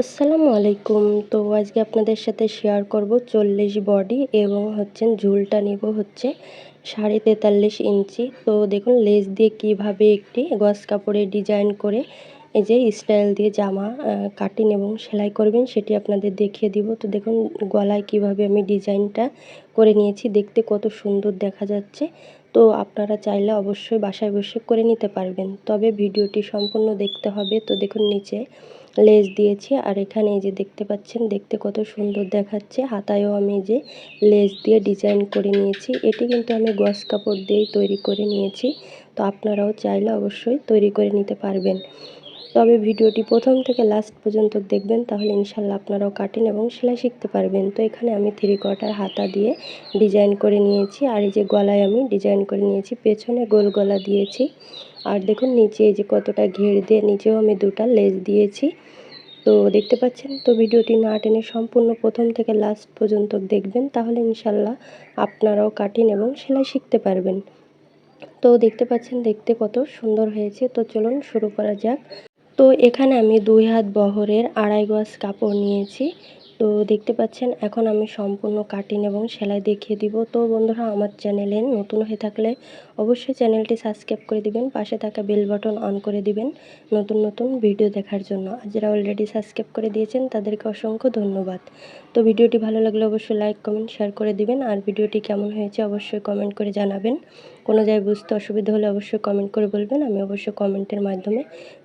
আসসালামু আলাইকুম। তো আজকে আপনাদের সাথে শেয়ার করব চল্লিশ বডি এবং হচ্ছে ঝুলটা নিব হচ্ছে সাড়ে তেতাল্লিশ ইঞ্চি। তো দেখুন লেস দিয়ে কীভাবে একটি গস কাপড়ে ডিজাইন করে এই যে স্টাইল দিয়ে জামা কাটিং এবং সেলাই করবেন সেটি আপনাদের দেখিয়ে দিব। তো দেখুন গলায় কীভাবে আমি ডিজাইনটা করে নিয়েছি, দেখতে কত সুন্দর দেখা যাচ্ছে। তো আপনারা চাইলে অবশ্যই বাসায় বসে করে নিতে পারবেন। তবে ভিডিওটি সম্পূর্ণ দেখতে হবে। তো দেখুন নিচে লেস দিয়েছি। আর এখানে এই যে দেখতে পাচ্ছেন, দেখতে কত সুন্দর দেখাচ্ছে। হাতায়ও আমি যে লেস দিয়ে ডিজাইন করে নিয়েছি। এটি কিন্তু আমি গস কাপড় দিয়েই তৈরি করে নিয়েছি। তো আপনারাও চাইলে অবশ্যই তৈরি করে নিতে পারবেন। তবে ভিডিওটি প্রথম থেকে লাস্ট পর্যন্ত দেখবেন, তাহলে ইনশাল্লাহ আপনারাও কাটিং এবং সেলাই শিখতে পারবেন। তো এখানে আমি থ্রি কোয়ার্টার হাতা দিয়ে ডিজাইন করে নিয়েছি, আর এই যে গলায় আমি ডিজাইন করে নিয়েছি, পেছনে গোল গলা দিয়েছি। আর দেখুন নিচে এই যে কতটা ঘের দিয়ে নিচেও আমি দুটা লেস দিয়েছি। তো দেখতে পাচ্ছেন, তো ভিডিওটি না টেনে সম্পূর্ণ প্রথম থেকে লাস্ট পর্যন্ত দেখবেন, তাহলে ইনশাল্লাহ আপনারাও কাটিং এবং সেলাই শিখতে পারবেন। তো দেখতে পাচ্ছেন, দেখতে কত সুন্দর হয়েছে। তো চলুন শুরু করা যাক। তো এখানে আমি দুই হাত বহরের আড়াই গজ কাপড় নিয়েছি। তো দেখতে পাচ্ছেন, এখন আমি সম্পূর্ণ কাটিং এবং সেলাই দেখিয়ে দিব। তো বন্ধুরা, আমার চ্যানেলে নতুন হয়ে থাকলে অবশ্যই চ্যানেলটি সাবস্ক্রাইব করে দিবেন, পাশে থাকা বেল বাটন অন করে দিবেন নতুন নতুন ভিডিও দেখার জন্য। যারা অলরেডি সাবস্ক্রাইব করে দিয়েছেন, তাদেরকে অসংখ্য ধন্যবাদ। তো ভিডিওটি ভালো লাগলে অবশ্যই লাইক, কমেন্ট, শেয়ার করে দিবেন। আর ভিডিওটি কেমন হয়েছে অবশ্যই কমেন্ট করে জানাবেন। কোনো জায়গায় বুঝতে অসুবিধা হলে অবশ্যই কমেন্ট করে বলবেন। আমি অবশ্যই কমেন্টের মাধ্যমে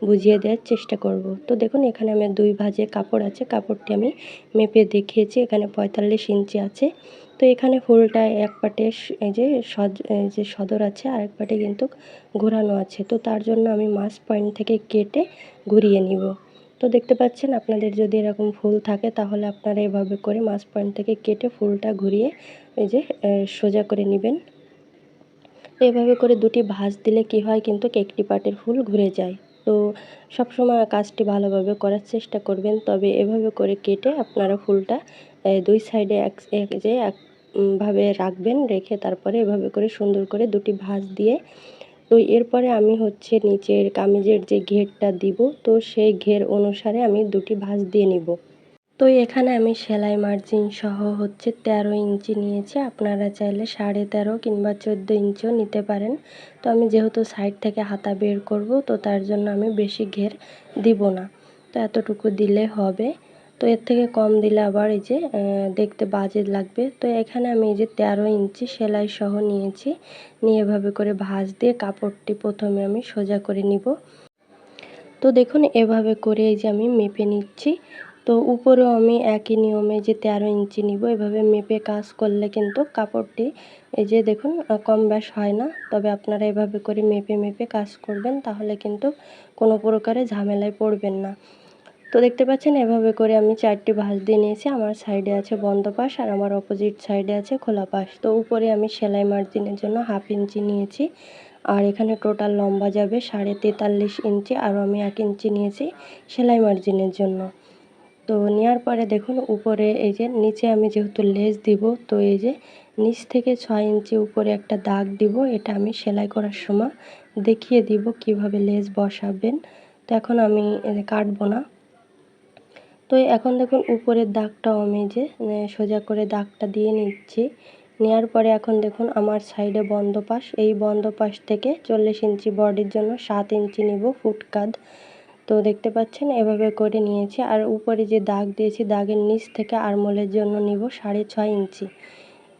বুঝিয়ে দেওয়ার চেষ্টা করব। তো দেখুন, এখানে আমার দুই ভাজে কাপড় আছে। কাপড়টি আমি মেপে দেখিয়েছি। এখানে পঁয়তাল্লিশ ইঞ্চি আছে। তো এখানে ফুলটা এক পাটে এই যে সদ যে সদর আছে আর এক পাটে কিন্তু ঘোরানো আছে। তো তার জন্য আমি মাছ পয়েন্ট থেকে কেটে ঘুরিয়ে নিব। তো দেখতে পাচ্ছেন, আপনাদের যদি এরকম ফুল থাকে তাহলে আপনারা এভাবে করে মাছ পয়েন্ট থেকে কেটে ফুলটা ঘুরিয়ে এই যে সোজা করে নেবেন। তো এভাবে করে দুটি ভাঁজ দিলে কি হয় কিন্তু কেকটি পাটের ফুল ঘুরে যায়। তো সবসময় কাজটি ভালোভাবে করার চেষ্টা করবেন, তবে এভাবে করে কেটে আপনারা ফুলটা দুই সাইডে এক যে একভাবে রাখবেন, রেখে তারপরে এভাবে করে সুন্দর করে দুটি ভাঁজ দিয়ে তো এরপরে আমি হচ্ছে নিচের কামিজের যে ঘেরটা দিব, তো সেই ঘের অনুসারে আমি দুটি ভাঁজ দিয়ে নিব। তো এখানে আমি সেলাই মার্জিন সহ হচ্ছে তেরো ইঞ্চি নিয়েছি। আপনারা চাইলে সাড়ে তেরো কিংবা চোদ্দ ইঞ্চিও নিতে পারেন। তো আমি যেহেতু সাইড থেকে হাতা বের করব, তো তার জন্য আমি বেশি ঘের দিব না। তো এতটুকু দিলে হবে। তো এর থেকে কম দিলে আবার এই যে দেখতে বাজে লাগবে। তো এখানে আমি এই যে তেরো ইঞ্চি সেলাই সহ নিয়েছি। নিয়ে এভাবে করে ভাঁজ দিয়ে কাপড়টি প্রথমে আমি সোজা করে নিব। তো দেখুন, এভাবে করে এই যে আমি মেপে নিচ্ছি। তো উপরেও আমি একই নিয়মে যে তেরো ইঞ্চি নিব, এভাবে মেপে কাজ করলে কিন্তু কাপড়টি এই যে দেখুন কম ব্যাস হয় না। তবে আপনারা এভাবে করে মেপে মেপে কাজ করবেন, তাহলে কিন্তু কোনো প্রকারে ঝামেলায় পড়বেন না। তো দেখতে পাচ্ছেন, এভাবে করে আমি চারটি ভাঁজ দিয়ে নিয়েছি। আমার সাইডে আছে বন্ধ পাশ আর আমার অপোজিট সাইডে আছে খোলা পাশ তো উপরে আমি সেলাই মার্জিনের জন্য হাফ ইঞ্চি নিয়েছি আর এখানে টোটাল লম্বা যাবে সাড়ে তেতাল্লিশ ইঞ্চি আরও আমি এক ইঞ্চি নিয়েছি সেলাই মার্জিনের জন্য। তো নেওয়ার পরে দেখুন, উপরে এই যে নিচে আমি যেহেতু লেস দিব, তো এই যে নিচ থেকে ছয় ইঞ্চি উপরে একটা দাগ দিব, এটা আমি সেলাই করার সময় দেখিয়ে দিব কীভাবে লেস বসাবেন। তো এখন আমি কাটবো না। তো এখন দেখুন উপরের দাগটাও আমি যে সোজা করে দাগটা দিয়ে নিচ্ছি। নেওয়ার পরে এখন দেখুন আমার সাইডে বন্ধ পাশ এই বন্ধ পাশ থেকে চল্লিশ ইঞ্চি বডির জন্য সাত ইঞ্চি নিব ফুটকাদ তো দেখতে পাচ্ছেন এভাবে করে নিয়েছি। আর উপরে যে দাগ দিয়েছি, দাগের নিচ থেকে আরমোলের জন্য নিব সাড়ে ছয় ইঞ্চি।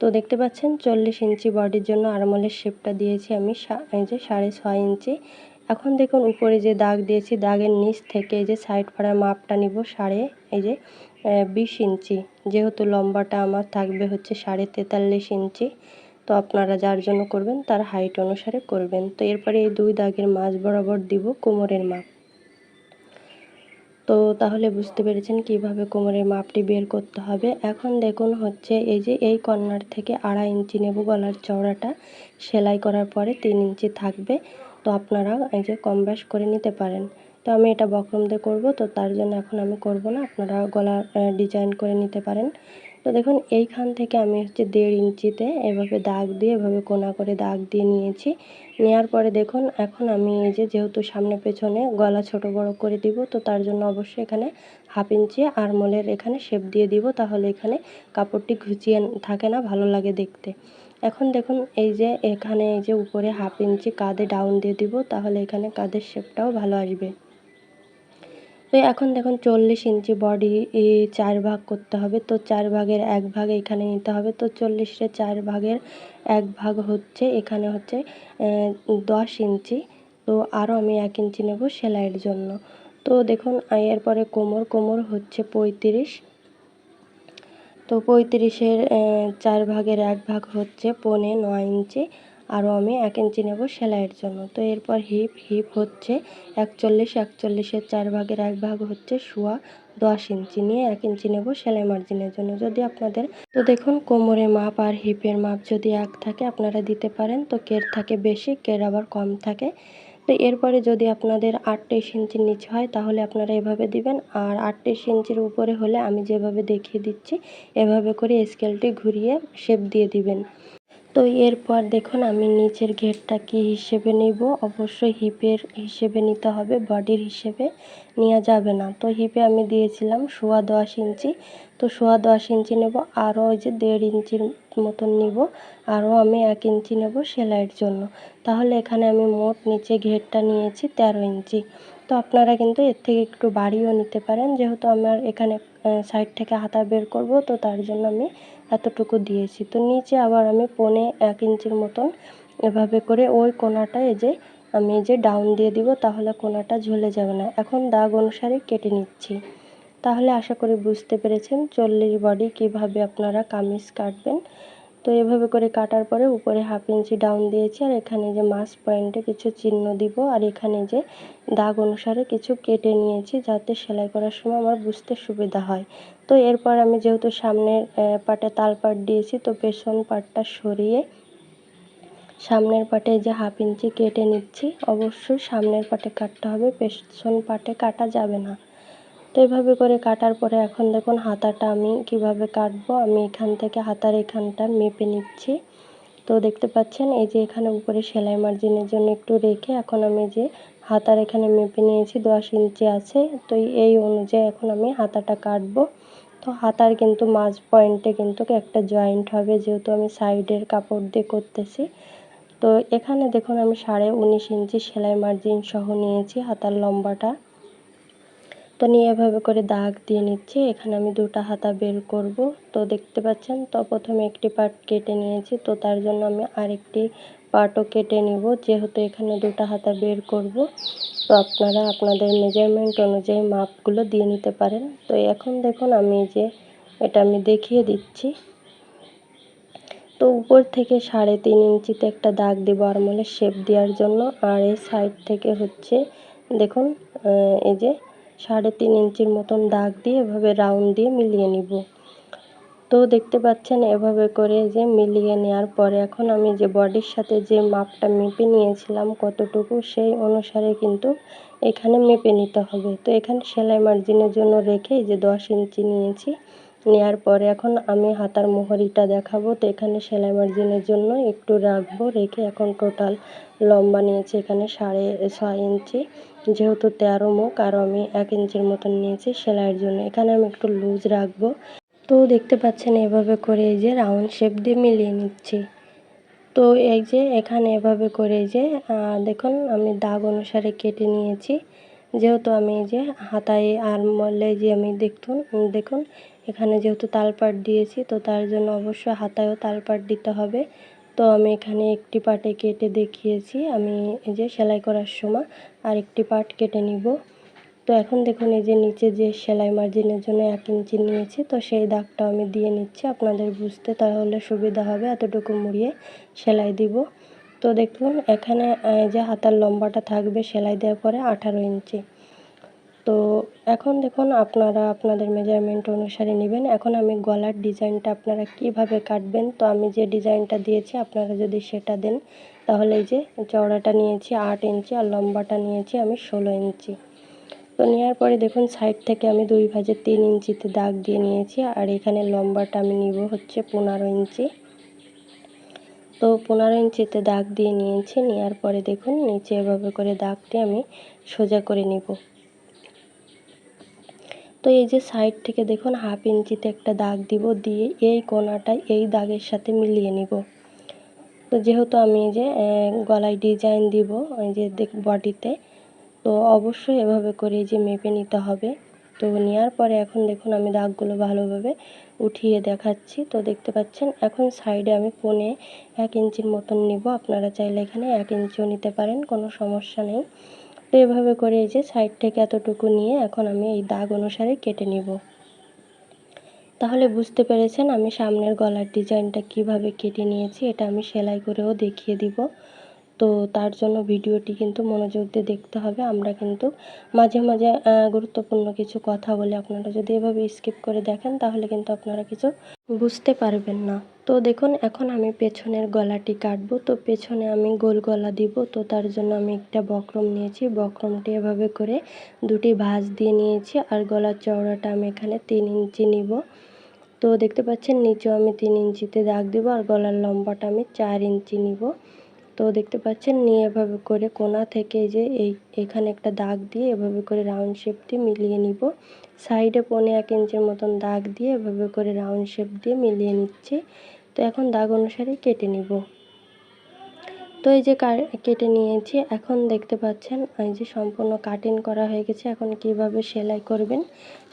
তো দেখতে পাচ্ছেন চল্লিশ ইঞ্চি বডির জন্য আরমোলের শেপটা দিয়েছি আমি এই যে সাড়ে ছয় ইঞ্চি। এখন দেখুন উপরে যে দাগ দিয়েছি, দাগের নিচ থেকে এই যে সাইড ফাড়ার মাপটা নিব সাড়ে, এই যে বিশ ইঞ্চি। যেহেতু লম্বাটা আমার থাকবে হচ্ছে সাড়ে তেতাল্লিশ ইঞ্চি, তো আপনারা যার জন্য করবেন তার হাইট অনুসারে করবেন। তো এরপরে এই দুই দাগের মাঝ বরাবর দিব কোমরের মাপ। তো তাহলে বুঝতে পেরেছেন কীভাবে কোমরের মাপটি বের করতে হবে। এখন দেখুন হচ্ছে এই যে এই কর্নার থেকে আড়াই ইঞ্চি নেব গলার চওড়াটা। সেলাই করার পরে তিন ইঞ্চি থাকবে। তো আপনারা এই যে কম ব্যাস করে নিতে পারেন। তো আমি এটা বক্রম দিয়ে করব, তো তার জন্য এখন আমি করব না। আপনারা গলা ডিজাইন করে নিতে পারেন। তো দেখুন, এইখান থেকে আমি হচ্ছে দেড় ইঞ্চিতে এভাবে দাগ দিয়ে, এভাবে কোনা করে দাগ দিয়ে নিয়েছি। নেওয়ার পরে দেখুন, এখন আমি এই যে যেহেতু সামনে পেছনে গলা ছোট বড় করে দিব, তো তার জন্য অবশ্যই এখানে হাফ ইঞ্চি আরমোলের এখানে শেপ দিয়ে দিব, তাহলে এখানে কাপড়টি ঘুচিয়ে থাকে না, ভালো লাগে দেখতে। এখন দেখুন, এই যে এখানে, এই যে উপরে হাফ ইঞ্চি কাঁধে ডাউন দিয়ে দিব, তাহলে এখানে কাঁধের শেপটাও ভালো আসবে। তো এখন দেখুন, চল্লিশ ইঞ্চি বডি চার ভাগ করতে হবে, তো চার ভাগের এক ভাগ এখানে নিতে হবে, তো চল্লিশের চার ভাগের এক ভাগ হচ্ছে, এখানে হচ্ছে দশ ইঞ্চি তো আরও আমি এক ইঞ্চি নেব সেলাইয়ের জন্য। তো দেখুন, এরপরে কোমর কোমর হচ্ছে পঁয়ত্রিশ তো পঁয়ত্রিশের চার ভাগের এক ভাগ হচ্ছে পৌনে নয় ইঞ্চি। আরও আমি এক ইঞ্চি নেব সেলাইয়ের জন্য। তো এরপর হিপ হিপ হচ্ছে একচল্লিশ, একচল্লিশের চার ভাগের এক ভাগ হচ্ছে শোয়া দশ ইঞ্চি। নিয়ে এক ইঞ্চি নেব সেলাই মার্জিনের জন্য। যদি আপনাদের, তো দেখুন কোমরের মাপ আর হিপের মাপ যদি এক থাকে, আপনারা দিতে পারেন। তো কের থাকে বেশি, কের আবার কম থাকে। তো এরপরে যদি আপনাদের আটত্রিশ ইঞ্চির নিচে হয়, তাহলে আপনারা এভাবে দিবেন। আর আটত্রিশ ইঞ্চির উপরে হলে আমি যেভাবে দেখিয়ে দিচ্ছি, এভাবে করে স্কেলটি ঘুরিয়ে শেপ দিয়ে দিবেন। তো এরপর দেখুন আমি নিচের ঘেরটা কী হিসেবে নিব? অবশ্যই হিপের হিসেবে নিতে হবে, বডির হিসেবে নেওয়া যাবে না। তো হিপে আমি দিয়েছিলাম সোয়া দশ ইঞ্চি। তো সোয়া দশ ইঞ্চি নেব, আরও ওই যে দেড় ইঞ্চির মতন নিব, আরও আমি এক ইঞ্চি নেব সেলাইয়ের জন্য। তাহলে এখানে আমি মোট নিচে ঘেরটা নিয়েছি তেরো ইঞ্চি। তো আপনারা কিন্তু এর থেকে একটু বাড়িও নিতে পারেন। যেহেতু আমার এখানে সাইড থেকে হাতা বের করব, তো তার জন্য আমি এতটুকু দিয়েছি। তো নিচে আবার আমি পনে এক ইঞ্চির মতন এভাবে করে ওই কোনাটা এই যে আমি যে ডাউন দিয়ে দিব, তাহলে কোনাটা ঝুলে যাবে না। এখন দাগ অনুসারে কেটে নিচ্ছি। তাহলে আশা করি বুঝতে পেরেছেন, চল্লিশ বডি কীভাবে আপনারা কামিজ কাটবেন। তো এভাবে করে কাটার পরে উপরে হাফ ইঞ্চি ডাউন দিয়েছি আর এখানে যে মাছ পয়েন্টে কিছু চিহ্ন দিব আর এখানে যে দাগ অনুসারে কিছু কেটে নিয়েছি যাতে সেলাই করার সময় আমার বুঝতে সুবিধা হয়। তো এরপর আমি যেহেতু সামনের পাটে তাল পাট দিয়েছি তো পেছন পাটটা সরিয়ে সামনের পাটে যে হাফ ইঞ্চি কেটে নিচ্ছি, অবশ্যই সামনের পাটে কাটতে হবে, পেছন পাটে কাটা যাবে না। তো এভাবে করে কাটার পরে এখন দেখুন হাতাটা আমি কীভাবে কাটবো, আমি এখান থেকে হাতার এখানটা মেপে নিচ্ছি। তো দেখতে পাচ্ছেন এই যে এখানে উপরে সেলাই মার্জিনের জন্য একটু রেখে এখন আমি যে হাতার এখানে মেপে নিয়েছি দশ ইঞ্চি আছে, তো এই অনুযায়ী এখন আমি হাতাটা কাটবো। তো হাতার কিন্তু মাঝ পয়েন্টে কিন্তু একটা জয়েন্ট হবে যেহেতু আমি সাইডের কাপড় দিয়ে করতেছি। তো এখানে দেখুন আমি সাড়ে উনিশ ইঞ্চি সেলাই মার্জিন সহ নিয়েছি হাতার লম্বাটা। তো নিয়ে এভাবে করে দাগ দিয়ে নিচ্ছি। এখানে আমি দুটা হাতা বের করব। তো দেখতে পাচ্ছেন, তো প্রথমে একটি পার্ট কেটে নিয়েছি। তো তার জন্য আমি আরেকটি পার্টও কেটে নিব। যেহেতু এখানে দুটা হাতা বের করব, তো আপনারা আপনাদের মেজারমেন্ট অনুযায়ী মাপগুলো দিয়ে নিতে পারেন। তো এখন দেখুন, আমি যে এটা আমি দেখিয়ে দিচ্ছি। তো উপর থেকে সাড়ে তিন ইঞ্চিতে একটা দাগ দেবো আরমোলে শেপ দেওয়ার জন্য। আর এই সাইড থেকে হচ্ছে, দেখুন এই যে সাড়ে তিন ইঞ্চির মতন দাগ দিয়ে এভাবে রাউন্ড দিয়ে মিলিয়ে নিব। তো দেখতে পাচ্ছেন এভাবে করে যে মিলিয়ে নেওয়ার পরে এখন আমি যে বডির সাথে যে মাপটা মেপে নিয়েছিলাম কতটুকু, সেই অনুসারে কিন্তু এখানে মেপে নিতে হবে। তো এখানে সেলাই মার্জিনের জন্য রেখে যে দশ ইঞ্চি নিয়েছি নেওয়ার পরে এখন আমি হাতার মোহরিটা দেখাবো। তো এখানে সেলাই মার্জিনের জন্য একটু রাখব, রেখে এখন টোটাল লম্বা নিয়েছি এখানে সাড়ে ছয় ইঞ্চি। যেহেতু তেরো মুখ, আর আমি এক ইঞ্চির মতন নিয়েছি সেলাইয়ের জন্য। এখানে আমি একটু লুজ রাখব। তো দেখতে পাচ্ছেন এভাবে করে এই যে রাউন্ড শেপ দিয়ে মিলিয়ে নিচ্ছি। তো এই যে এখানে এভাবে করে যে দেখুন আমি দাগ অনুসারে কেটে নিয়েছি। যেহেতু আমি এই যে হাতায় আর মলে যে আমি দেখুন দেখুন এখানে যেহেতু তালপাট দিয়েছি, তো তার জন্য অবশ্যই হাতায়ও তালপাট দিতে হবে। তো আমি এখানে একটি পাটে কেটে দেখিয়েছি। আমি এই যে সেলাই করার সময় আর একটি পাট কেটে নিব। তো এখন দেখুন, এই যে নিচে যে সেলাই মার্জিনের জন্য এক ইঞ্চি নিয়েছি, তো সেই দাগটা আমি দিয়ে নিচ্ছি। আপনাদের বুঝতে তাহলে সুবিধা হবে, এতটুকু মুড়িয়ে সেলাই দিব। তো দেখুন, এখানে যে হাতার লম্বাটা থাকবে সেলাই দেওয়ার পরে আঠারো ইঞ্চি। তো এখন দেখুন, আপনারা আপনাদের মেজারমেন্ট অনুসারে নেবেন। এখন আমি গলার ডিজাইনটা আপনারা কীভাবে কাটবেন, তো আমি যে ডিজাইনটা দিয়েছি, আপনারা যদি সেটা দেন, তাহলে এই যে চওড়াটা নিয়েছি আট ইঞ্চি আর লম্বাটা নিয়েছি আমি ষোলো ইঞ্চি। তো নেওয়ার পরে দেখুন সাইড থেকে আমি দুই ভাজে তিন ইঞ্চিতে দাগ দিয়ে নিয়েছি আর এখানে লম্বাটা আমি নিব হচ্ছে পনেরো ইঞ্চি। তো পনেরো ইঞ্চিতে দাগ দিয়ে নিয়েছি, নেওয়ার পরে দেখুন, নিচে এভাবে করে দাগটি আমি সোজা করে নিব। তো এই যে সাইড থেকে দেখুন হাফ ইঞ্চিতে একটা দাগ দিব, দিয়ে এই কোনাটা এই দাগের সাথে মিলিয়ে নিব। তো যেহেতু আমি যে গলায় ডিজাইন দিব এই যে দেখ বডিতে তো অবশ্যই এভাবে করে যে মেপে নিতে হবে। তো নেওয়ার পরে এখন দেখুন, আমি দাগগুলো ভালোভাবে উঠিয়ে দেখাচ্ছি। তো দেখতে পাচ্ছেন, এখন সাইডে আমি পনে এক ইঞ্চির মতন নিব। আপনারা চাইলে এখানে এক ইঞ্চিও নিতে পারেন, কোনো সমস্যা নেই। তো এভাবে করে এই যে সাইড থেকে এতটুকু নিয়ে এখন আমি এই দাগ অনুসারে কেটে নিব। তাহলে বুঝতে পেরেছেন আমি সামনের গলার ডিজাইনটা কীভাবে কেটে নিয়েছি, এটা আমি সেলাই করেও দেখিয়ে দিব। তো তার জন্য ভিডিওটি কিন্তু মনোযোগ দিয়ে দেখতে হবে। আমরা কিন্তু মাঝে মাঝে গুরুত্বপূর্ণ কিছু কথা বলে আপনারা যদি এভাবে স্কিপ করে দেখেন, তাহলে কিন্তু আপনারা কিছু বুঝতে পারবেন না। তো দেখুন, এখন আমি পেছনের গলাটি কাটবো। তো পেছনে আমি গোল গলা দিব। তো তার জন্য আমি একটা বক্রম নিয়েছি। বক্রমটি এভাবে করে দুটি ভাঁজ দিয়ে নিয়েছি আর গলার চওড়াটা আমি এখানে তিন ইঞ্চি নিব। তো দেখতে পাচ্ছেন, নিচেও আমি তিন ইঞ্চিতে দাগ দিব আর গলার লম্বাটা আমি চার ইঞ্চি নিব। তো দেখতে পাচ্ছেন, নিয়ে এভাবে করে কোনা থেকে যে এই, এখানে একটা দাগ দিয়ে এভাবে করে রাউন্ড শেপটি মিলিয়ে নিব। সাইডে পনে এক ইঞ্চির মতন দাগ দিয়ে এভাবে করে রাউন্ড শেপ দিয়ে মিলিয়ে নিচ্ছি। তো এখন দাগ অনুসারে কেটে নিব। তো এই যে কেটে নিয়েছি, এখন দেখতে পাচ্ছেন, এই যে সম্পূর্ণ কাটিং করা হয়ে গেছে, এখন কীভাবে সেলাই করবেন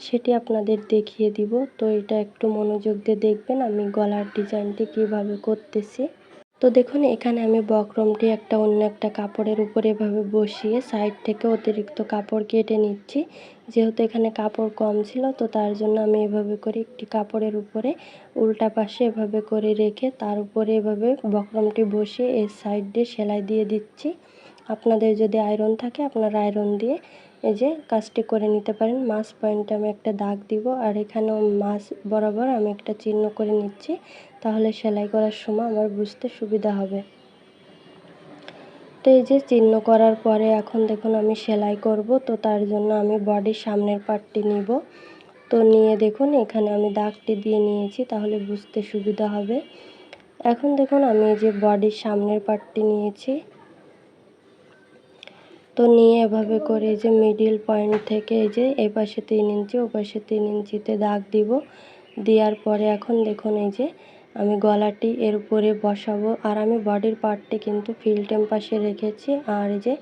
সেটি আপনাদের দেখিয়ে দিব। তো এটা একটু মনোযোগ দিয়ে দেখবেন, আমি গলার ডিজাইনটি কীভাবে করতেছি। তো দেখুন, এখানে আমি বক্রমটি একটা অন্য একটা কাপড়ের উপরে এভাবে বসিয়ে সাইড থেকে অতিরিক্ত কাপড় কেটে নিচ্ছি। যেহেতু এখানে কাপড় কম ছিল, তো তার জন্য আমি এভাবে করে একটি কাপড়ের উপরে উল্টা পাশে এভাবে করে রেখে তার উপরে এভাবে বক্রমটি বসিয়ে এর সাইড দিয়ে সেলাই দিয়ে দিচ্ছি। আপনাদের যদি আয়রন থাকে, আপনারা আয়রন দিয়ে এই যে কাজটি করে নিতে পারেন। মাছ পয়েন্টে আমি একটা দাগ দিব আর এখানেও মাছ বরাবর আমি একটা চিহ্ন করে নিচ্ছি। তাহলে সেলাই করার সময় আমার বুঝতে সুবিধা হবে। তো এই যে চিহ্ন করার পরে এখন দেখুন আমি সেলাই করব। তো তার জন্য আমি বডির সামনের পার্টটি নিব। তো নিয়ে দেখুন, এখানে আমি দাগটি দিয়ে নিয়েছি, তাহলে বুঝতে সুবিধা হবে। এখন দেখুন আমি এই যে বডির সামনের পার্টটি নিয়েছি। তো নিয়ে এভাবে করে যে মিডিল পয়েন্ট থেকে যে এ পাশে তিন ইঞ্চি, ও পাশে তিন ইঞ্চিতে দাগ দিব। দেওয়ার পরে এখন দেখুন এই যে আমি গলাটি এর উপরে বসাবো। আর আমি বডির পার্টটি কিন্তু ফিল্টেম পাশে রেখেছি। আর যে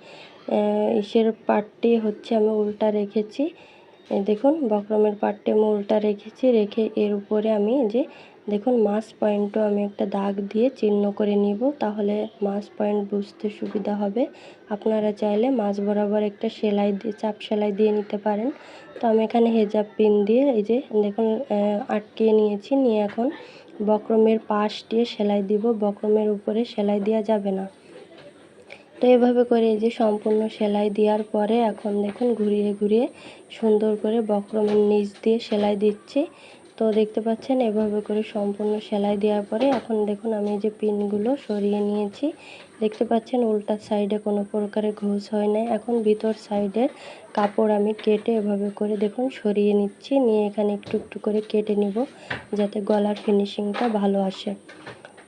ইসের পার্টটি হচ্ছে আমি উল্টা রেখেছি। দেখুন বক্রমের পার্টটি আমি উল্টা রেখেছি। রেখে এর উপরে আমি যে দেখুন মাস পয়েন্টও আমি একটা দাগ দিয়ে চিহ্ন করে নিব, তাহলে মাস পয়েন্ট বুঝতে সুবিধা হবে। আপনারা চাইলে মাছ বরাবর একটা সেলাই দিয়ে চাপ সেলাই দিয়ে নিতে পারেন। তো আমি এখানে হেজাব পিন দিয়ে এই যে দেখুন আটকে নিয়েছি, নিয়ে এখন বক্রমের পাশ দিয়ে সেলাই দিব, বক্রমের উপরে সেলাই দেওয়া যাবে না। তো এভাবে করে এই যে সম্পূর্ণ সেলাই দেওয়ার পরে এখন দেখুন, ঘুরিয়ে ঘুরিয়ে সুন্দর করে বক্রমের নিচ দিয়ে সেলাই দিচ্ছি। তো দেখতে পাচ্ছেন। এভাবে করে সম্পূর্ণ সেলাই দেওয়ার পরে এখন দেখুন আমি যে পিনগুলো সরিয়ে নিয়েছি। দেখতে পাচ্ছেন উল্টা সাইডে কোনো প্রকারের ঘোষ হয় না এখন ভিতর সাইডের কাপড় আমি কেটে এভাবে করে দেখুন সরিয়ে নিচ্ছি। নিয়ে এখানে একটু একটু করে কেটে নিব যাতে গলার ফিনিশিংটা ভালো আসে।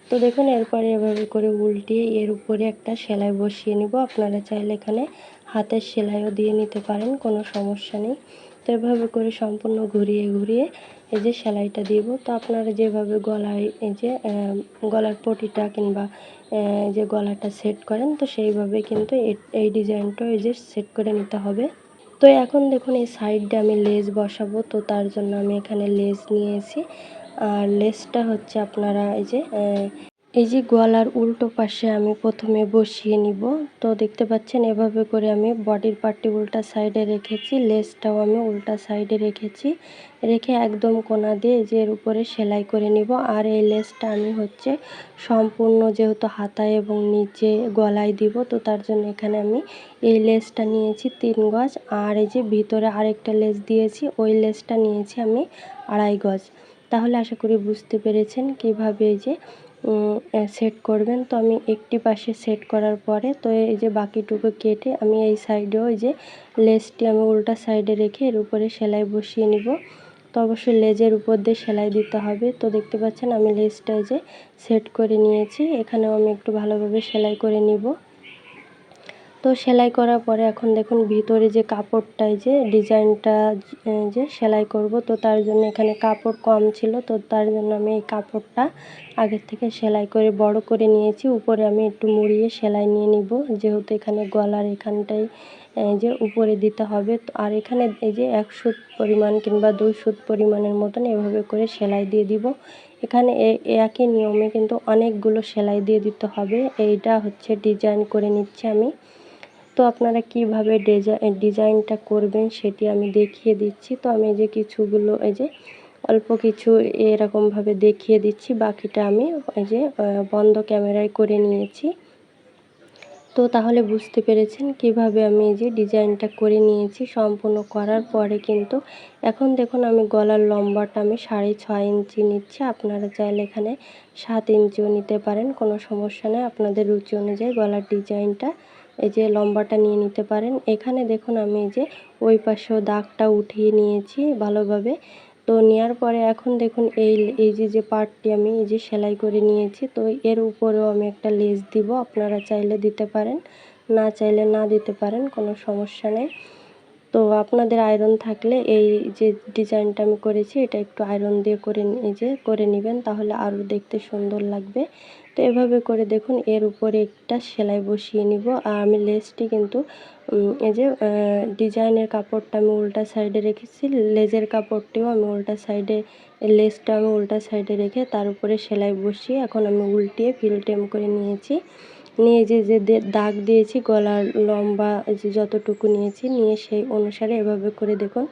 তো দেখুন এরপরে এভাবে করে উল্টিয়ে এর উপরে একটা সেলাই বসিয়ে নিব। আপনারা চাইলে এখানে হাতের সেলাইও দিয়ে নিতে পারেন, কোনো সমস্যা নেই। তো এভাবে করে সম্পূর্ণ ঘুরিয়ে ঘুরিয়ে এই যে সেলাইটা দিব। তো আপনারা যেভাবে গলায় এই যে গলার পটিটা কিংবা যে গলাটা সেট করেন, তো সেইভাবে কিন্তু এই ডিজাইনটা এই যে সেট করে নিতে হবে। তো এখন দেখুন, এই সাইডে আমি লেস বসাবো, তো তার জন্য আমি এখানে লেস নিয়েছি। আর লেসটা হচ্ছে আপনারা এই যে এই যে গলার উল্টো পাশে আমি প্রথমে বসিয়ে নিব। তো দেখতে পাচ্ছেন, এভাবে করে আমি বডির পার্টটি উল্টা সাইডে রেখেছি, লেসটাও আমি উল্টা সাইডে রেখেছি। রেখে একদম কোনা দিয়ে যে এর উপরে সেলাই করে নিব। আর এই লেসটা আমি হচ্ছে সম্পূর্ণ যেহেতু হাতায় এবং নিচে গলায় দিব, তো তার জন্য এখানে আমি এই লেসটা নিয়েছি তিন গজ। আর এই যে ভিতরে আরেকটা লেস দিয়েছি, ওই লেসটা নিয়েছি আমি আড়াই গজ। তাহলে আশা করি বুঝতে পেরেছেন কীভাবে এই যে সেট করবেন। তো আমি একটি পাশে সেট করার পরে, তো এই যে বাকিটুকু কেটে আমি এই সাইডে ওই যে লেসটি আমি উল্টা সাইডে রেখে এর উপরে সেলাই বসিয়ে নিব। তো অবশ্যই লেজের উপর দিয়ে সেলাই দিতে হবে। তো দেখতে পাচ্ছেন আমি লেসটা যে সেট করে নিয়েছি। এখানেও আমি একটু ভালোভাবে সেলাই করে নিব। তো সেলাই করার পরে এখন দেখুন ভিতরে যে কাপড়টায় যে ডিজাইনটা যে সেলাই করব, তো তার জন্য এখানে কাপড় কম ছিল, তো তার জন্য আমি এই কাপড়টা আগের থেকে সেলাই করে বড় করে নিয়েছি। উপরে আমি একটু মুড়িয়ে সেলাই নিয়ে নিব, যেহেতু এখানে গলার এখানটায় যে উপরে দিতে হবে। তো আর এখানে এই যে এক সুত পরিমাণ কিংবা দুই সুত পরিমাণের মতন এভাবে করে সেলাই দিয়ে দিব। এখানে একই নিয়মে কিন্তু অনেকগুলো সেলাই দিয়ে দিতে হবে। এইটা হচ্ছে ডিজাইন করে নিচ্ছি আমি। তো আপনারা কীভাবে ডিজাইনটা করবেন সেটি আমি দেখিয়ে দিচ্ছি। তো আমি যে কিছুগুলো, এই যে অল্প কিছু এরকমভাবে দেখিয়ে দিচ্ছি। বাকিটা আমি এই যে বন্ধ ক্যামেরায় করে নিয়েছি। তো তাহলে বুঝতে পেরেছেন কীভাবে আমি এই যে ডিজাইনটা করে নিয়েছি। সম্পূর্ণ করার পরে কিন্তু এখন দেখুন আমি গলার লম্বাটা আমি সাড়ে ছয় ইঞ্চি নিচ্ছি। আপনারা চাইলে এখানে সাত ইঞ্চিও নিতে পারেন, কোনো সমস্যা নেই। আপনাদের রুচি অনুযায়ী গলার ডিজাইনটা এই যে লম্বাটা নিয়ে নিতে পারেন। এখানে দেখুন আমি যে ওই পাশেও দাগটা উঠিয়ে নিয়েছি ভালোভাবে। তো নেওয়ার পরে এখন দেখুন এই এই যে যে পার্টটি আমি এই যে সেলাই করে নিয়েছি, তো এর উপরেও আমি একটা লেস দিব। আপনারা চাইলে দিতে পারেন, না চাইলে না দিতে পারেন, কোনো সমস্যা নেই। তো আপনাদের আয়রন থাকলে এই যে ডিজাইনটা আমি করেছি, এটা একটু আয়রন দিয়ে করে এই যে করে নেবেন, তাহলে আরও দেখতে সুন্দর লাগবে। তো এভাবে করে দেখুন, এর উপরে একটা সেলাই বসিয়ে নিব। আর আমি লেসটি কিন্তু এই যে ডিজাইনের কাপড়টা আমি উল্টা সাইডে রেখেছি, লেজের কাপড়টিও আমি উল্টা সাইডে, লেসটা আমি উল্টা সাইডে রেখে তার উপরে সেলাই বসিয়ে এখন আমি উল্টিয়ে ফিল টেম করে নিয়েছি। নিয়ে যে যে দাগ দিয়েছি, গলার লম্বা যে যতটুকু নিয়েছি, নিয়ে সেই অনুসারে এভাবে করে দেখুন,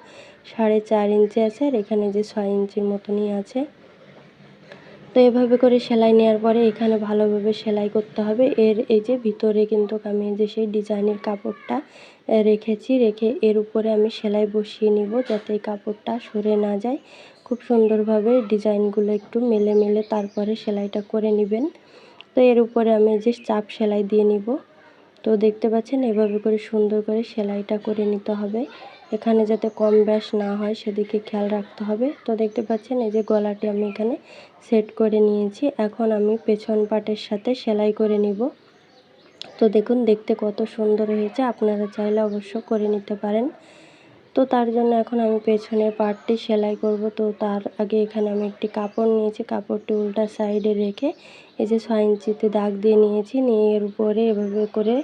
সাড়ে চার ইঞ্চি আছে আর এখানে যে ছয় ইঞ্চির মতনই আছে। তো এভাবে করে সেলাই নেওয়ার পরে এখানে ভালোভাবে সেলাই করতে হবে। এর এই যে ভিতরে কিন্তু আমি যে সেই ডিজাইনের কাপড়টা রেখেছি, রেখে এর উপরে আমি সেলাই বসিয়ে নিব যাতে এই কাপড়টা সরে না যায়। খুব সুন্দরভাবে ডিজাইনগুলো একটু মেলে মেলে তারপরে সেলাইটা করে নেবেন। তো এর উপরে আমি যে চাপ সেলাই দিয়ে নিব। তো দেখতে পাচ্ছেন এভাবে করে সুন্দর করে সেলাইটা করে নিতে হবে। এখানে যাতে কম ব্যাস না হয় সেদিকে খেয়াল রাখতে হবে। তো দেখতে পাচ্ছেন, এই যে গলাটি আমি এখানে সেট করে নিয়েছি। এখন আমি পেছন পাটের সাথে সেলাই করে নিব। তো দেখুন, দেখতে কত সুন্দর হয়েছে। আপনারা চাইলে অবশ্য করে নিতে পারেন। তো তার জন্য এখন আমি পেছনের পার্টটি সেলাই করব। তো তার আগে এখানে আমি একটি কাপড় নিয়েছি। কাপড়টি উল্টা সাইডে রেখে এই যে ছয় ইঞ্চিতে দাগ দিয়ে নিয়েছি। নিয়ে এর উপরে এভাবে করে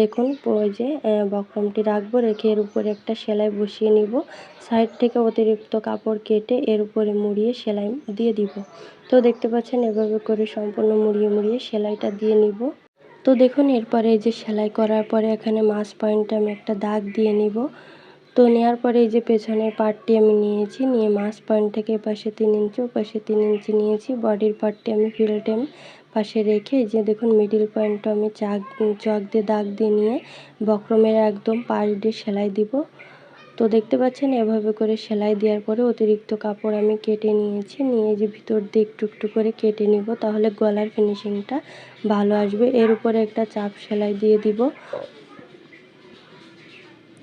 দেখুন, ওই যে বক্রমটি রাখব, রেখে এর উপরে একটা সেলাই বসিয়ে নিব। সাইড থেকে অতিরিক্ত কাপড় কেটে এর উপরে মুড়িয়ে সেলাই দিয়ে দিব। তো দেখতে পাচ্ছেন, এভাবে করে সম্পূর্ণ মুড়িয়ে মুড়িয়ে সেলাইটা দিয়ে নিব। তো দেখুন, এরপরে এই যে সেলাই করার পরে এখানে মাছ পয়েন্টে আমি একটা দাগ দিয়ে নিব। তো নেওয়ার পরে এই যে পেছনের পার্টটি আমি নিয়েছি, নিয়ে মাছ পয়েন্ট থেকে পাশে তিন ইঞ্চি পাশে তিন ইঞ্চি নিয়েছি। বডির পার্টটি আমি ফিল্টেম পাশে রেখে এই যে দেখুন মিডিল পয়েন্টটা আমি চাক, চক দিয়ে দাগ দিয়ে নিয়ে বক্রমের একদম পাশ দিয়ে সেলাই দিব। তো দেখতে পাচ্ছেন এভাবে করে সেলাই দেওয়ার পরে অতিরিক্ত কাপড় আমি কেটে নিয়েছি, নিয়ে যে ভিতর দিয়ে একটু একটু করে কেটে নিব তাহলে গলার ফিনিশিংটা ভালো আসবে। এর উপরে একটা চাপ সেলাই দিয়ে দিব।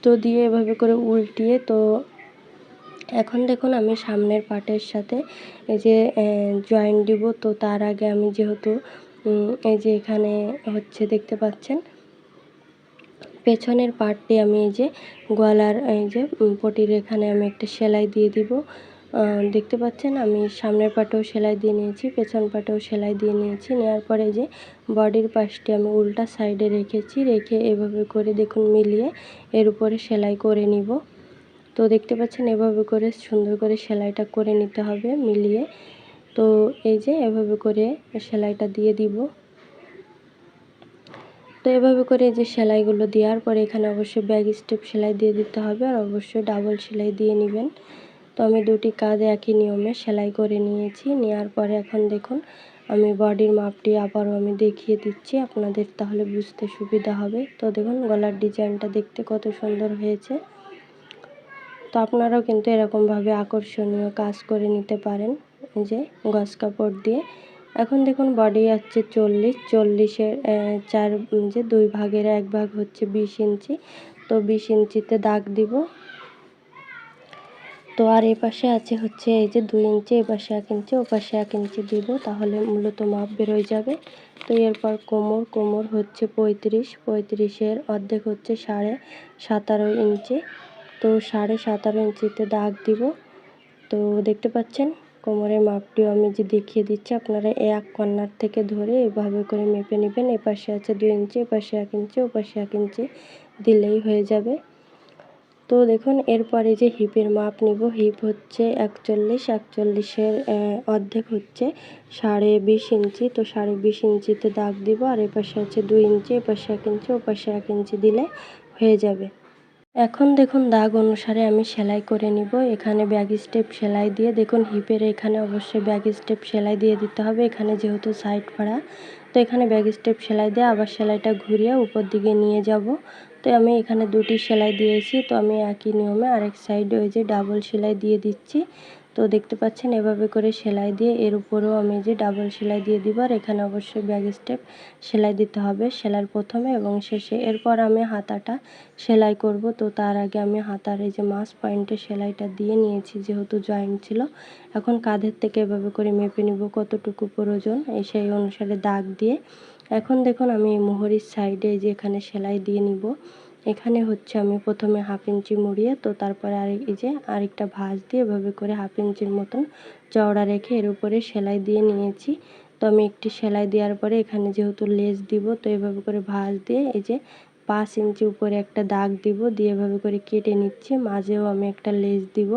তো দিয়ে এভাবে করে উল্টিয়ে, তো এখন দেখুন আমি সামনের পাটের সাথে এই যে জয়েন দিব। তো তার আগে আমি যেহেতু এই যে এখানে হচ্ছে দেখতে পাচ্ছেন, পেছনের পার্টটি আমি এই যে গলার এই যে পটির এখানে আমি একটা সেলাই দিয়ে দিব। দেখতে পাচ্ছেন, আমি সামনের পাটেও সেলাই দিয়ে নিয়েছি, পেছন পাটেও সেলাই দিয়ে নিয়েছি। নেওয়ার পরে যে বডির পাশটি আমি উল্টা সাইডে রেখেছি, রেখে এভাবে করে দেখুন মিলিয়ে এর উপরে সেলাই করে নিব। তো দেখতে পাচ্ছেন, এভাবে করে সুন্দর করে সেলাইটা করে নিতে হবে মিলিয়ে। তো এই যে এভাবে করে সেলাইটা দিয়ে দিব। তো এভাবে করে যে সেলাইগুলো দেওয়ার পরে এখানে অবশ্যই ব্যাগ স্টেপ সেলাই দিয়ে দিতে হবে আর অবশ্যই ডাবল সেলাই দিয়ে নেবেন। তো আমি দুটি কাজ একই নিয়মে সেলাই করে নিয়েছি। নেওয়ার পরে এখন দেখুন, আমি বডির মাপটি আবারও আমি দেখিয়ে দিচ্ছি। আপনাদের তাহলে বুঝতে সুবিধা হবে। তো দেখুন, গলার ডিজাইনটা দেখতে কত সুন্দর হয়েছে। তো আপনারাও কিন্তু এরকমভাবে আকর্ষণীয় কাজ করে নিতে পারেন যে গস কাপড় দিয়ে। এখন দেখুন, বডি হচ্ছে চল্লিশ। চল্লিশের চার, যে দুই ভাগের এক ভাগ হচ্ছে বিশ ইঞ্চি। তো বিশ ইঞ্চিতে দাগ দিব। তো আর এ পাশে আছে হচ্ছে এই যে দুই ইঞ্চি, এ পাশে এক ইঞ্চি, ও পাশে এক ইঞ্চি দিব, তাহলে মূলত মাপ বেরোয় যাবে। তো এরপর কোমর কোমর হচ্ছে পঁয়ত্রিশ, পঁয়ত্রিশের অর্ধেক হচ্ছে সাড়ে সাতারো ইঞ্চি। তো সাড়ে সাতারো ইঞ্চিতে দাগ দিব। তো দেখতে পাচ্ছেন, কোমরের মাপটিও আমি যে দেখিয়ে দিচ্ছি, আপনারা এক কর্নার থেকে ধরে এভাবে করে মেপে নেবেন। এ পাশে আছে দুই ইঞ্চি, এ পাশে এক ইঞ্চি, ও পাশে এক ইঞ্চি দিলেই হয়ে যাবে। তো দেখুন, এরপরে যে হিপের মাপ নিব, হিপ হচ্ছে একচল্লিশ, একচল্লিশের অর্ধেক হচ্ছে সাড়ে বিশ ইঞ্চি। তো সাড়ে বিশ ইঞ্চিতে দাগ দিব, আর এপাশে হচ্ছে দুই ইঞ্চি, এপাশে এক ইঞ্চি, ওপাশে এক ইঞ্চি দিলে হয়ে যাবে। এখন দেখুন, দাগ অনুসারে আমি সেলাই করে নিব। এখানে ব্যাগ স্টেপ সেলাই দিয়ে, দেখুন হিপের এখানে অবশ্যই ব্যাগ স্টেপ সেলাই দিয়ে দিতে হবে। এখানে যেহেতু সাইড ফাড়া, তো এখানে ব্যাগ স্টেপ সেলাই দিয়ে আবার সেলাইটা ঘুরিয়ে উপর দিকে নিয়ে যাব। তো আমি এখানে দুটি সেলাই দিয়েছি। তো আমি একই নিয়মে আরেক সাইডে ওই যে ডাবল সেলাই দিয়ে দিচ্ছি। তো দেখতে পাচ্ছেন এভাবে করে সেলাই দিয়ে এর উপরেও আমি যে ডাবল সেলাই দিয়ে দিব আর এখানে অবশ্যই ব্যাগ স্টেপ সেলাই দিতে হবে সেলাইয়ের প্রথমে এবং শেষে। এরপর আমি হাতাটা সেলাই করব। তো তার আগে আমি হাতার এই যে মাস পয়েন্টে সেলাইটা দিয়ে নিয়েছি যেহেতু জয়েন্ট ছিল। এখন কাঁধের থেকে এভাবে করে মেপে নিব কতটুকু প্রয়োজন। এই সেই অনুসারে দাগ দিয়ে এখন দেখুন আমি মোহরির সাইডে যে এখানে সেলাই দিয়ে নিব। এখানে হচ্ছে আমি প্রথমে হাফ ইঞ্চি মুড়িয়ে, তো তারপরে আর এই যে আরেকটা ভাঁজ দিয়ে এভাবে করে হাফ ইঞ্চির মতন চওড়া রেখে এর উপরে সেলাই দিয়ে নিয়েছি। তো আমি একটি সেলাই দেওয়ার পরে এখানে যেহেতু লেস দিব, তো এভাবে করে ভাঁজ দিয়ে এই যে পাঁচ ইঞ্চি উপরে একটা দাগ দিব, দিয়ে এভাবে করে কেটে নিচ্ছি। মাঝেও আমি একটা লেস দিব।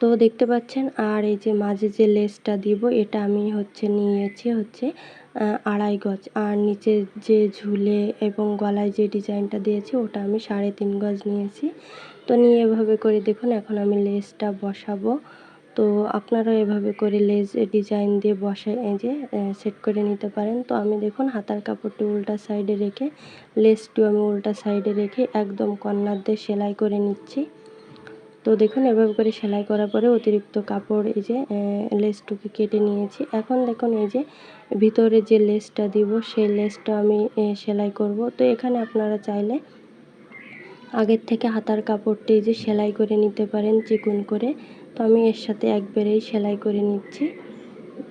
তো দেখতে পাচ্ছেন, আর এই যে মাঝে যে লেসটা দিব, এটা আমি হচ্ছে নিয়েছি হচ্ছে আড়াই গজ। আর নিচে যে ঝুলে এবং গলায় যে ডিজাইনটা দিয়েছি, ওটা আমি সাড়ে তিন গজ নিয়েছি। তো নিয়ে এভাবে করে দেখুন, এখন আমি লেসটা বসাবো। তো আপনারা এভাবে করে লেস ডিজাইন দিয়ে বসে যে সেট করে নিতে পারেন। তো আমি দেখুন, হাতার কাপড়টি উল্টা সাইডে রেখে, লেসটিও আমি উল্টা সাইডে রেখে একদম কর্নার দিয়ে সেলাই করে নিচ্ছি। তো দেখুন, এভাবে করে সেলাই করার পরে অতিরিক্ত কাপড়, এই যে লেসটুকে কেটে নিয়েছি। এখন দেখুন, এই যে, ভিতরে যে লেসটা দিব, সেই লেসটা আমি সেলাই করব। তো এখানে আপনারা চাইলে আগের থেকে হাতার কাপড়টি যে, সেলাই করে নিতে পারেন চিকুন করে। তো আমি এর সাথে একবারেই সেলাই করে নিচ্ছি।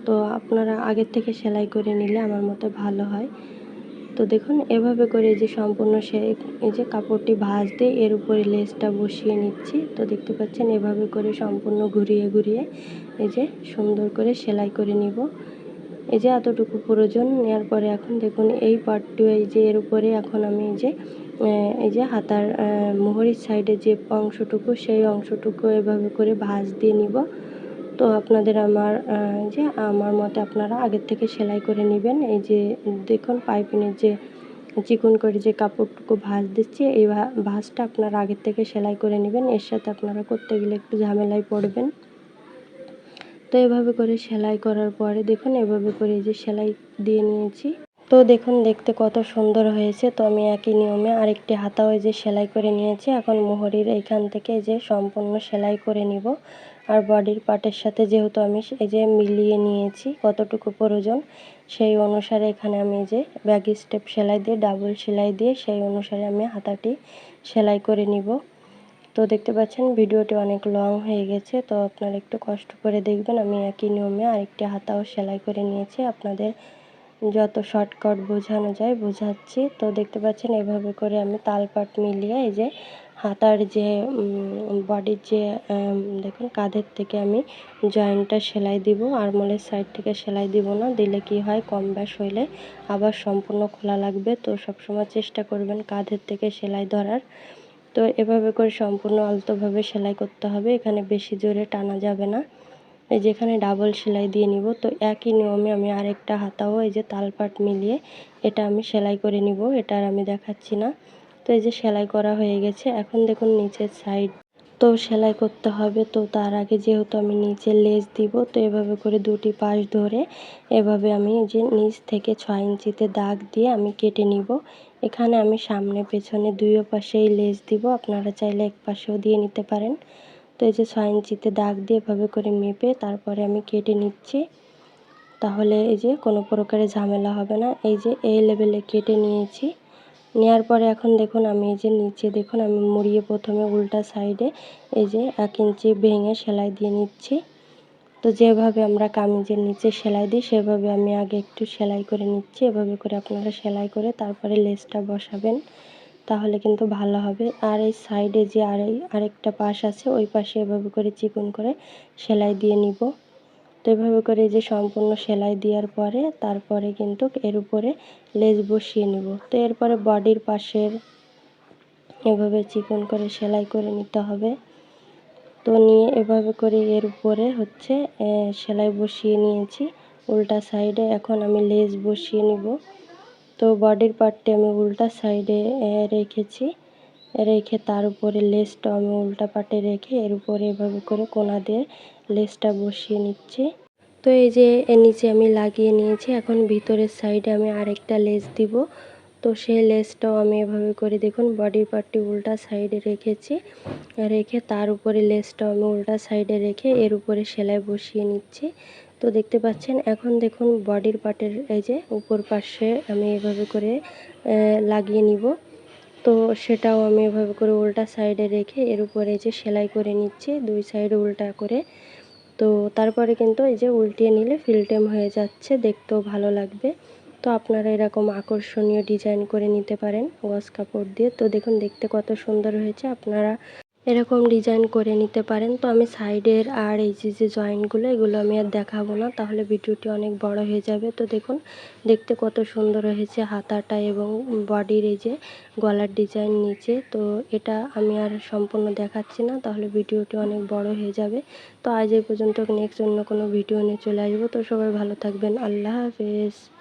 তো আপনারা আগের থেকে সেলাই করে নিলে আমার মতো ভালো হয়। তো দেখুন, এভাবে করে যে সম্পূর্ণ সে এই যে কাপড়টি ভাঁজ দিয়ে এর উপরে লেসটা বসিয়ে নিচ্ছি। তো দেখতে পাচ্ছেন, এভাবে করে সম্পূর্ণ ঘুরিয়ে ঘুরিয়ে এই যে সুন্দর করে সেলাই করে নিব। এই যে এতটুকু প্রয়োজন নেওয়ার পরে এখন দেখুন, এই পার্টটি এই যে এর উপরে এখন আমি এই যে এই যে হাতার মোহরির সাইডে যে অংশটুকু, সেই অংশটুকু এভাবে করে ভাঁজ দিয়ে নিব। তো আপনাদের আমার যে আমার মতে আপনারা আগের থেকে সেলাই করে নেবেন। এই যে দেখুন পাইপিনের যে চিকন করে যে কাপড়টুকু ভাঁজ দিচ্ছি, এই ভাঁজটা আপনারা আগের থেকে সেলাই করে নেবেন। এর সাথে আপনারা করতে গেলে একটু ঝামেলায় পড়বেন। তো এভাবে করে সেলাই করার পরে দেখুন, এভাবে করে যে সেলাই দিয়ে নিয়েছি। তো দেখুন, দেখতে কত সুন্দর হয়েছে। তো আমি একই নিয়মে আরেকটি হাতাও যে সেলাই করে নিয়েছি। এখন মোহরির এইখান থেকে যে সম্পূর্ণ সেলাই করে নিব। আর বডির পার্টের সাথে যেহেতু আমি এই যে মিলিয়ে নিয়েছি কতটুকু প্রয়োজন, সেই অনুসারে এখানে আমি যে ব্যাগ স্টেপ সেলাই দিয়ে ডাবল সেলাই দিয়ে সেই অনুসারে আমি হাতাটি সেলাই করে নিব। তো দেখতে পাচ্ছেন ভিডিওটি অনেক লং হয়ে গেছে, তো আপনারা একটু কষ্ট করে দেখবেন। আমি একই নিয়মে আরেকটি হাতাও সেলাই করে নিয়েছি, আপনাদের যত শর্টকাট বোঝানো যায় বোঝাচ্ছি। তো দেখতে পাচ্ছেন এভাবে করে আমি তালপাট মিলিয়ে এই যে হাতার যে বডির যে দেখুন কাঁধের থেকে আমি জয়েন্টটা সেলাই দিব আরমোলের সাইড থেকে সেলাই দিব না, দিলে কি হয়, কম ব্যাস হইলে আবার সম্পূর্ণ খোলা লাগবে। তো সবসময় চেষ্টা করবেন কাঁধের থেকে সেলাই ধরার। তো এভাবে করে সম্পূর্ণ আলতোভাবে সেলাই করতে হবে, এখানে বেশি জোরে টানা যাবে না। এই যেখানে ডাবল সেলাই দিয়ে নিব, তো একই নিয়মে আমি আরেকটা হাতাও, এই যে তালপাট মিলিয়ে এটা আমি সেলাই করে নিব, এটা আর আমি দেখাচ্ছি না। তো এই যে সেলাই করা হয়ে গেছে। এখন দেখুন নিচের সাইড তো সেলাই করতে হবে। তো তার আগে যেহেতু আমি নিচে লেস দিব, তো এভাবে করে দুটি পাশ ধরে এভাবে আমি যে নিচ থেকে ছয় ইঞ্চিতে দাগ দিয়ে আমি কেটে নিব। এখানে আমি সামনে পেছনে দুইও পাশেই লেস দিব। আপনারা চাইলে এক পাশেও দিয়ে নিতে পারেন। তো এই যে ছয় ইঞ্চিতে দাগ দিয়ে এভাবে করে মেপে তারপরে আমি কেটে নিচ্ছি। তাহলে এই যে কোনো প্রকারে ঝামেলা হবে না। এই যে এই লেভেলে কেটে নিয়েছি। নেওয়ার পরে এখন দেখুন আমি এই যে নিচে, দেখুন আমি মুড়িয়ে প্রথমে উল্টা সাইডে এই যে এক ইঞ্চি ভেঙে সেলাই দিয়ে নিচ্ছি। তো যেভাবে আমরা কামিজের নিচে সেলাই দিই, সেভাবে আমি আগে একটু সেলাই করে নিচ্ছি। এভাবে করে আপনারা সেলাই করে তারপরে লেসটা বসাবেন, তাহলে কিন্তু ভালো হবে। আর এই সাইডে যে আরেক, আরেকটা পাশ আছে, ওই পাশে এভাবে করে চিকন করে সেলাই দিয়ে নিব। এভাবে করে যে সম্পূর্ণ সেলাই দেওয়ার পরে তারপরে কিন্তু এর উপরে লেজ বসিয়ে নেব। তো এরপরে বডির পাশের এভাবে চিকন করে সেলাই করে নিতে হবে। তো নিয়ে এভাবে করে এর উপরে হচ্ছে সেলাই বসিয়ে নিয়েছি। উল্টা সাইডে এখন আমি লেজ বসিয়ে নিব। তো বডির পার্টটি আমি উল্টা সাইডে রেখেছি। রেখে তার উপরে লেসটা আমি উল্টা পাটে রেখে এর উপরে এভাবে করে কোনা দিয়ে লেসটা বসিয়ে নিচ্ছি। তো এই যে এর নিচে আমি লাগিয়ে নিয়েছি। এখন ভিতরের সাইডে আমি আরেকটা লেস দিব। তো সেই লেসটাও আমি এভাবে করে দেখুন বডির পার্টটি উল্টা সাইডে রেখেছি। রেখে তার উপরে লেসটাও আমি উল্টা সাইডে রেখে এর উপরে সেলাই বসিয়ে নিচ্ছি। তো দেখতে পাচ্ছেন, এখন দেখুন বডির পার্টের এই যে উপর পাশে আমি এভাবে করে লাগিয়ে নিব। তো সেটাও আমি এভাবে করে উল্টা সাইডে রেখে এর উপরে যে সেলাই করে নিচ্ছি। দুই সাইডে উল্টা করে তো তারপরে কিন্তু এই যে উল্টিয়ে নিলে ফিলটেম হয়ে যাচ্ছে, দেখতেও ভালো লাগবে। তো আপনারা এরকম আকর্ষণীয় ডিজাইন করে নিতে পারেন ওয়াশ কাপড় দিয়ে। তো দেখুন, দেখতে কত সুন্দর হয়েছে। আপনারা এরকম ডিজাইন করে নিতে পারেন। তো আমি সাইডের আর এই যে যে জয়েন্টগুলো এগুলো আমি আর দেখাবো না। তাহলে ভিডিওটি অনেক বড় হয়ে যাবে। তো দেখুন, দেখতে কত সুন্দর হয়েছে হাতাটা এবং বডির এই যে গলার ডিজাইন নিচে। তো এটা আমি আর সম্পূর্ণ দেখাচ্ছি না। তাহলে ভিডিওটি অনেক বড় হয়ে যাবে। তো আজ এই পর্যন্ত, নেক্সট অন্য কোনো ভিডিও নিয়ে চলে আসব। তো সবাই ভালো থাকবেন। আল্লাহ হাফেজ।